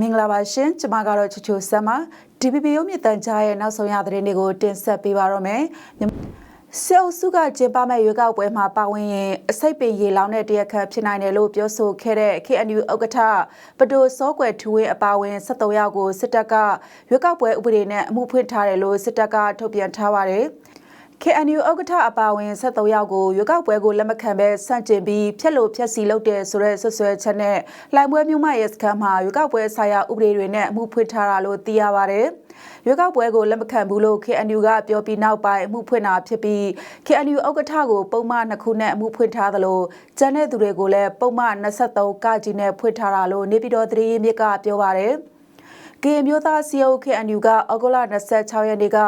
မင်္ဂလာပါရှင်ကျမကတော့ချူချူဆမ်ပါ DPP ရုံးမြင့်တန်ကြားရဲ့နောက်ဆုံးရသတင်းတွေကိုတင်ဆက်ပေးပါတော့မယ်စေအုပ်စုကကျင်းပမဲ့ရွေးကောက်ပွဲမှာပါဝင်ရင်အစိတ်ပင်ရေလောင်းတဲ့တရက်ခတ်ဖြစ်နိုင်တယ်လို့ပြောဆိုခဲ့တဲ့ KNU ဥက္ကဋ္ဌပဒိုစောကွယ်ထူဝင်းအပါဝင်73ယောက်ကိုစစ်တပ်ကရွေးကောက်ပွဲဥပဒေနဲ့အမှုဖွင့်ထားတယ်လို့စစ်တပ်ကထုတ်ပြန်ထားပါတယ်။ KNU ဥက္ကဋ္ဌအပါအဝင်73ယောက်ကိုရွေးကောက်ပွဲကိုလက်မခံဘဲစန့်ကျင်ပြီးဖျက်လို့ဖျက်စီလုပ်တယ်ဆိုတဲ့ဆွဆွဲချက်နဲ့လှိုင်ပွဲမြို့မရဲစခန်းမှာရွေးကောက်ပွဲဆိုင်ရာဥပဒေတွေနဲ့အမှုဖွင့်ထားတာလို့သိရပါတယ်။ရွေးကောက်ပွဲကိုလက်မခံဘူးလို့ KNU ကပြောပြီးနောက်ပိုင်းအမှုဖွင့်တာဖြစ်ပြီး KNU ဥက္ကဋ္ဌကိုပုံမှန်နှစ်ခုနဲ့အမှုဖွင့်ထားသလိုကျန်တဲ့သူတွေကိုလည်းပုံမှန်23ကကြီးနဲ့ဖွင့်ထားတာလို့နေပြည်တော်သတင်းရင်းမြစ်ကပြောပါတယ်။ ကရင်မျိုးသားစီယုတ် KNU ကဩဂုတ်လ26ရက်နေ့က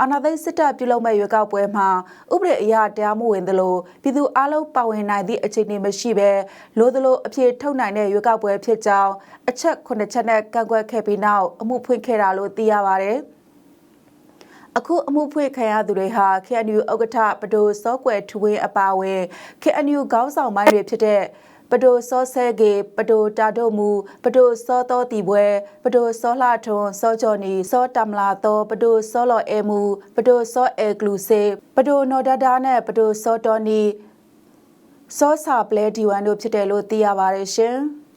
အာဏာသိမ်းစစ်တပ်ပြုလုပ်မဲ့ရွေးကောက်ပွဲမှာဥပဒေအရတရားမဝင်သလိုပြည်သူအလုံးပါဝင်နိုင်သည့်အခြေအနေမရှိဘဲလိုသလိုအပြေထုတ်နိုင်တဲ့ရွေးကောက်ပွဲဖြစ်ကြောင်းအချက်9ချက်နဲ့ကန့်ကွက်ခဲ့ပြီးနောက်အမှုဖွင့်ခဲ့တာလို့သိရပါဗျ။အခုအမှုဖွင့်ခံရသူတွေဟာ KNU ဥက္ကဋ္ဌပဒိုစောကွယ်ထူဝင်းအပါအဝင် KNU ခေါင်းဆောင်ပိုင်းတွေဖြစ်တဲ့ ပဒိုစောဆဲကေပဒိုတာတို့မူပဒိုစောတော်တီပွဲပဒိုစောလှထွန်းစောကျော်နီစောတမလာတော်ပဒိုစောလော်အဲမူပဒိုစောအဲကလူစေပဒိုနော်ဒဒါနဲ့ပဒိုစောတော်နီစောစာပလဲဒီဝမ်တို့ဖြစ်တယ်လို့သိရပါတယ်ရှင်။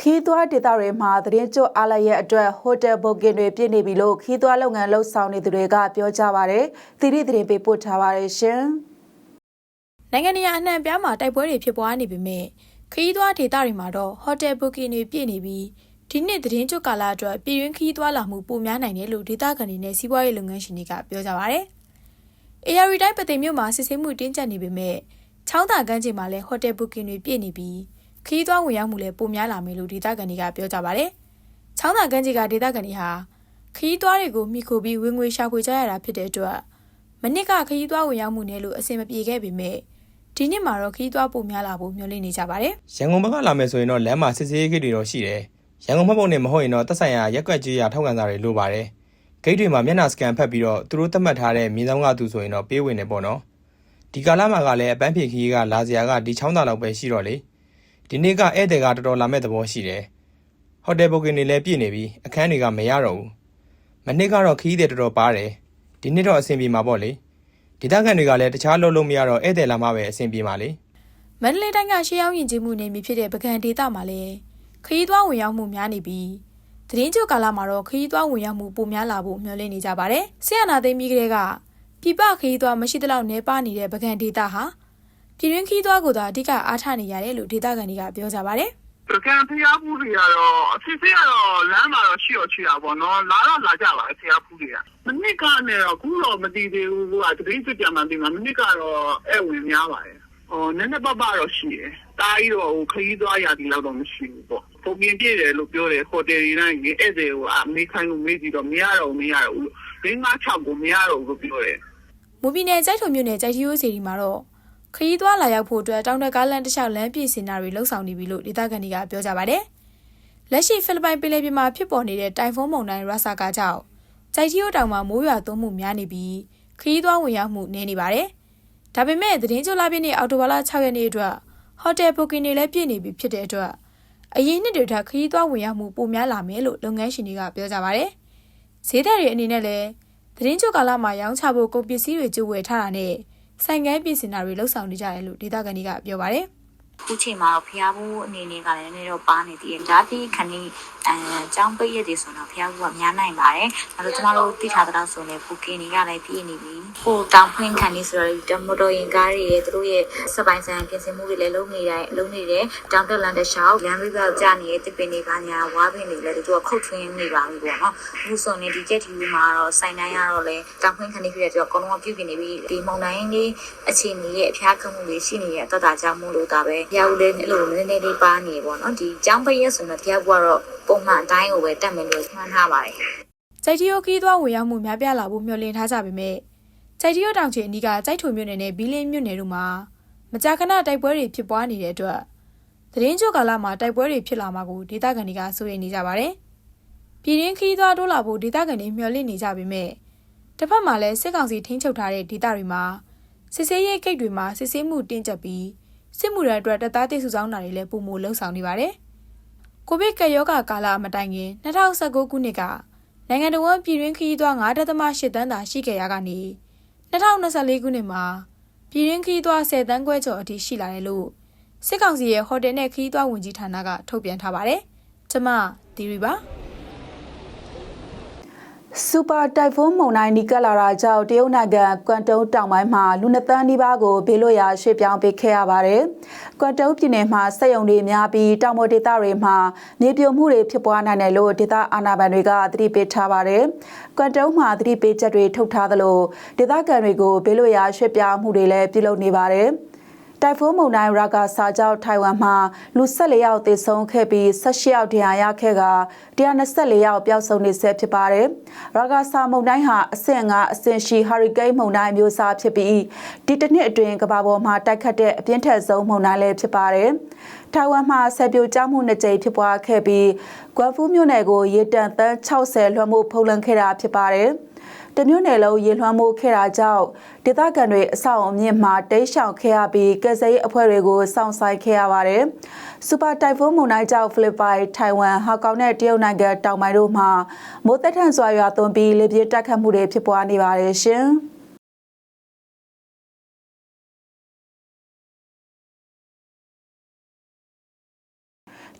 ခီးသွွားဒေသတွေမှာသတင်းကြိုအားလည်းရဲ့အတွက်ဟိုတယ်ဘိုကင်တွေပြည့်နေပြီလို့ခီးသွွားလုပ်ငန်းလှုပ်ဆောင်နေသူတွေကပြောကြပါဗျ။တိတိသတင်းပေးပို့ထားပါတယ်ရှင်။နိုင်ငံနေရအနှံ့ပြားမှာတိုက်ပွဲတွေဖြစ်ပွားနေပေမဲ့ခရီးသွားဒေသတွေမှာတော့ဟိုတယ်ဘုကင်တွေပြည့်နေပြီးဒီနှစ်သတင်းကြွကာလအတွက်ပြည်ရင်းခရီးသွားလာမှုပိုများနိုင်တယ်လို့ဒေသခံတွေနဲ့စီးပွားရေးလုပ်ငန်းရှင်တွေကပြောကြပါဗျ။ AR တိုင်းပသိမ်မြို့မှာစစ်ဆေးမှုတင်းကျပ်နေပေမဲ့ချောင်းသာကမ်းခြေမှာလည်းဟိုတယ်ဘုကင်တွေပြည့်နေပြီး ခရီးသွားဝင်ရောက်မှုလည်းပိုများလာမယ်လို့ဒေသခံတွေကပြောကြပါတယ်။ချောင်းသာကမ်းခြေကဒေသခံတွေဟာခရီးသွားတွေကိုမိခိုပြီးဝင်ငွေရှာဖွေကြရတာဖြစ်တဲ့အတွက်မနစ်ကခရီးသွားဝင်ရောက်မှုနဲ့လို့အဆင်မပြေခဲ့ပေမဲ့ဒီနှစ်မှာတော့ခရီးသွားပိုများလာဖို့မျှော်လင့်နေကြပါတယ်ရန်ကုန်ဘက်ကလာမယ်ဆိုရင်တော့လမ်းမှာစစ်ဆေးရေးဂိတ်တွေတော့ရှိတယ်။ရန်ကုန်ဘက်ပုံနဲ့မဟုတ်ရင်တော့သက်ဆိုင်ရာရက်ကွက်ကြီးရာထောက်ခံစာတွေလိုပါတယ်။ဂိတ်တွေမှာမျက်နှာစကန်ဖတ်ပြီးတော့သူတို့သတ်မှတ်ထားတဲ့မြင်းဆောင်ကသူဆိုရင်တော့ပေးဝင်နေပေါ့နော်။ဒီကာလမှာကလည်းအပန်းဖြေခီးကလာစရာကဒီချောင်းသားလောက်ပဲရှိတော့လေ။ ဒီနေ့ကဧည့်သည်ကတော်တော်လာမဲ့သဘောရှိတယ်။ဟိုတယ်ဘုတ်ကင်တွေလည်းပြည့်နေပြီအခန်းတွေကမရတော့ဘူး။မနေ့ကတော့ခီးတွေတော်တော်ပါတယ်။ဒီနေ့တော့အဆင်ပြေမှာပေါ့လေ။ဒေသခံတွေကလည်းတခြားလုံးလုံးမရတော့ဧည့်သည်လာမှပဲအဆင်ပြေမှာလေ။မန္တလေးတိုင်းကရှေးရောက်ယဉ်ကျေးမှုနေမည်ဖြစ်တဲ့ပကံဒေသမှာလည်းခရီးသွားဝင်ရောက်မှုများနေပြီးသတင်းကြိုကာလမှာတော့ခရီးသွားဝင်ရောက်မှုပိုများလာဖို့မျှော်လင့်နေကြပါတယ်။ဆီယနာသိမ်းပြီးကလေးကပြပခရီးသွားမရှိသလောက်နှဲပါနေတဲ့ပကံဒေသဟာ ပြည်ရင်းခရီးသွားကိုသာအဓိကအားထားနေရတယ်လို့ဒေသခံတွေကပြောကြပါတယ်။ပကံဖျားဖူးတွေကတော့အစစ်စစ်ကတော့လမ်းမှာတော့ရှိတော့ရှိတာပေါ့နော်လာတော့လာကြပါဖျားဖူးတွေကမနစ်ကနဲ့တော့ခုတော့မတည်သေးဘူးကတတိစစ်ပြန်မှသိမှာမနစ်ကတော့အဲ့ဝင်များပါတယ်ဟောနည်းနည်းပပတော့ရှိတယ်တားကြီးတော့ဟိုခရီးသွားရသည်လောက်တော့မရှိဘူးပေါ့ပုံပြင်ပြည့်တယ်လို့ပြောတယ်ဟိုတယ်တွေတိုင်းဧည့်သည်ဟိုအမေခိုင်းလို့မေးကြည့်တော့မရတော့မရတော့ဘူးရင်းကား6ကိုမရတော့ဘူးပြောတယ်မူပီနယ်ကြိုက်ထုံမြို့နယ်ကြိုက်ထီယိုးစီဒီမှာတော့ ခရီးသွားလာရောက်ဖို့အတွက်တောင်တက်ကားလမ်းတစ်လျှောက်လမ်းပြင်ဆင်တာတွေလှုပ်ဆောင်နေပြီလို့ဒေသခံတွေကပြောကြပါတယ်။လက်ရှိဖိလစ်ပိုင်ပင်လယ်ပြင်မှာဖြစ်ပေါ်နေတဲ့တိုင်ဖုန်းမုန်တိုင်းရာဆာကာကြောင့်ကြိုက်ထီယိုးတောင်မှာမိုးရွာသွန်းမှုများနေပြီးခရီးသွားဝင်ရောက်မှုနည်းနေပါတယ်။ဒါပေမဲ့သတင်းကြိုလာပြည့်နေ့အော်တိုဘာလ6ရက်နေ့အတွက်ဟိုတယ်ဘုကင်တွေလည်းပြည့်နေပြီဖြစ်တဲ့အတွက်အရင်နှစ်တွေထက်ခရီးသွားဝင်ရောက်မှုပိုများလာမယ်လို့လုပ်ငန်းရှင်တွေကပြောကြပါတယ်။ဈေးသည်တွေအနေနဲ့လည်းသတင်းကြိုကာလမှာရောင်းချဖို့ကုန်ပစ္စည်းတွေကြိုဝယ်ထားတာနဲ့ခ ဆိုင်ကန်းပြင်ဆင်တာတွေလှုပ်ဆောင်နေကြတယ်လို့ဒေသခံတွေကပြောပါတယ်။ ခုချိန်မှာတော့ဖျားဘူးအနေနဲ့ကလည်းနည်းနည်းတော့ပါနေသေးတယ်။ဒါပြီးခဏလေးအဲចောင်းပိတ်ရက်တွေဆိုတော့ဖျားဘူးကများနိုင်ပါတယ်။ဒါဆိုကျမတို့သိထားတဲ့ဆိုရင်ဘူကင်တွေကလည်းပြည့်နေပြီ။ဟိုတောင်ဖွင့်ခံနေဆိုတော့တမတော်ရင်ကားတွေရဲ့သူတို့ရဲ့စပိုင်ဆိုင်ပြင်ဆင်မှုတွေလည်းလုပ်နေတယ်လုပ်နေတယ်။တောင်တက်လန်တရှောက်ရန်ပြီးတော့ကြာနေတဲ့တစ်ပင်တွေကညာဝါပင်တွေလည်းသူကခုတ်ထွင်းနေပါပြီပေါ့နော်။အခုဆိုရင်ဒီကြက်တီမှာတော့ဆိုင်တိုင်းကတော့လည်းတောင်ဖွင့်ခံနေပြည့်တဲ့ဆိုတော့အကုန်လုံးပြုတ်ပြနေပြီဒီမုံတိုင်းလေးအခြေအနေရဲ့အဖျားခံမှုတွေရှိနေတဲ့အတ္တကြောင့်မို့လို့ဒါပဲဖျားဘူးလည်းအဲ့လိုနည်းနည်းလေးပါနေပေါ့နော်ဒီចောင်းပိတ်ရက်ဆိုတော့ဖျားဘူးကတော့ပုံမှန်အတိုင်းကိုပဲတက်မယ်လို့မှန်းထားပါတယ်ကြိုက်တီယိုခီးသွားဝင်ရောက်မှုများပြားလာဖို့မျှော်လင့်ထားကြပေမဲ့ကြိုက်တီယိုတောင်ချေအနီးကကြိုက်ထုံမြို့နယ်နဲ့ဘီလင်းမြို့နယ်တို့မှာမကြာခဏတိုက်ပွဲတွေဖြစ်ပွားနေတဲ့အတွက်သတင်းကြိုကာလမှာတိုက်ပွဲတွေဖြစ်လာမှာကိုဒေသခံတွေကစိုးရိမ်နေကြပါတယ်။ပြည်ရင်းခီးသွားတိုးလာဖို့ဒေသခံတွေမျှော်လင့်နေကြပေမဲ့တစ်ဖက်မှာလည်းစစ်ကောင်စီထိန်းချုပ်ထားတဲ့ဒေသတွေမှာစစ်ဆေးရေးဂိတ်တွေမှာစစ်ဆေးမှုတင်းကျပ်ပြီး စစ်မှုရန်အတွက်တပ်သားတိစုဆောင်းတာတွေလည်းပုံမလှုံ့ဆော်နေပါတယ်။ကိုဗစ်ကပ်ရောဂါကာလမတိုင်ခင်2019ခုနှစ်ကနိုင်ငံတော်ဝန်ပြည်တွင်းခရီးသွား9.8တန်းသာရှိခဲ့ရကနေ2024ခုနှစ်မှာပြည်တွင်းခရီးသွား10တန်းခွဲကျော်အထိရှိလာတယ်လို့စစ်ကောင်စီရဲ့ဟိုတယ်နဲ့ခရီးသွားဝင်ကြီးဌာနကထုတ်ပြန်ထားပါတယ်။ကျွန်မဒီရီပါ စူပါတိုက်ဖုန်းမုန်တိုင်းနီကပ်လာတာကြောင့်တရုတ်နိုင်ငံကွမ်တုံးတောင်ပိုင်းမှာလူနှစ်သန်းနီးပါးကိုဘေးလွတ်ရာရွှေ့ပြောင်းပေးခဲ့ရပါတယ်။ကွမ်တုံးပြည်နယ်မှာစက်ရုံတွေများပြီးတောင်ပေါ်ဒေသတွေမှာနေပြိုမှုတွေဖြစ်ပွားနိုင်တယ်လို့ဒေသအာဏာပိုင်တွေကသတိပေးထားပါတယ်။ကွမ်တုံးမှာသတိပေးချက်တွေထုတ်ထားသလိုဒေသခံတွေကိုဘေးလွတ်ရာရွှေ့ပြောင်းမှုတွေလည်းပြုလုပ်နေပါတယ်။ တိုင်ဖုန်းမုန်တိုင်းရာဂါစာကြောင့်ထိုင်ဝမ်မှာလူ14ယောက်သေဆုံးခဲ့ပြီး18ယောက်ဒဏ်ရာရခဲ့က124ယောက်ပျောက်ဆုံးနေဆဲဖြစ်ပါတယ်။ရာဂါစာမုန်တိုင်းဟာအဆင့်5အဆင့်ရှိဟာရီကိန်းမုန်တိုင်းမျိုးစားဖြစ်ပြီးဒီတစ်နှစ်အတွင်းကမ္ဘာပေါ်မှာတိုက်ခတ်တဲ့အပြင်းထန်ဆုံးမုန်တိုင်းလည်းဖြစ်ပါတယ်။ထိုင်ဝမ်မှာဆက်ပြိုကျမှုနှစ်ကြိမ်ဖြစ်ပွားခဲ့ပြီးကွမ်ဖူးမြို့နယ်ကိုရေတံတန်း60လွှမ်းမိုးဖုံးလွှမ်းခဲ့တာဖြစ်ပါတယ်။ တမျိုးနယ်လုံးရေလွှမ်းမိုးခဲ့တာကြောင့်ဒေသခံတွေအဆောက်အအုံမြင့်မှာတိတ်ရှောင်ခဲ့ရပြီးကယ်ဆယ်ရေးအဖွဲ့တွေကိုစောင့်ဆိုင်ခဲ့ရပါတယ်။စူပါတိုင်ဖုန်းမုန်တိုင်းကြောင့်ဖိလစ်ပိုင်၊ထိုင်ဝမ်၊ဟောင်ကောင်နဲ့တရုတ်နိုင်ငံတောင်ပိုင်းတို့မှာမိုးသက်ထန်စွာရွာသွန်းပြီးလေပြင်းတိုက်ခတ်မှုတွေဖြစ်ပွားနေပါတယ်ရှင်။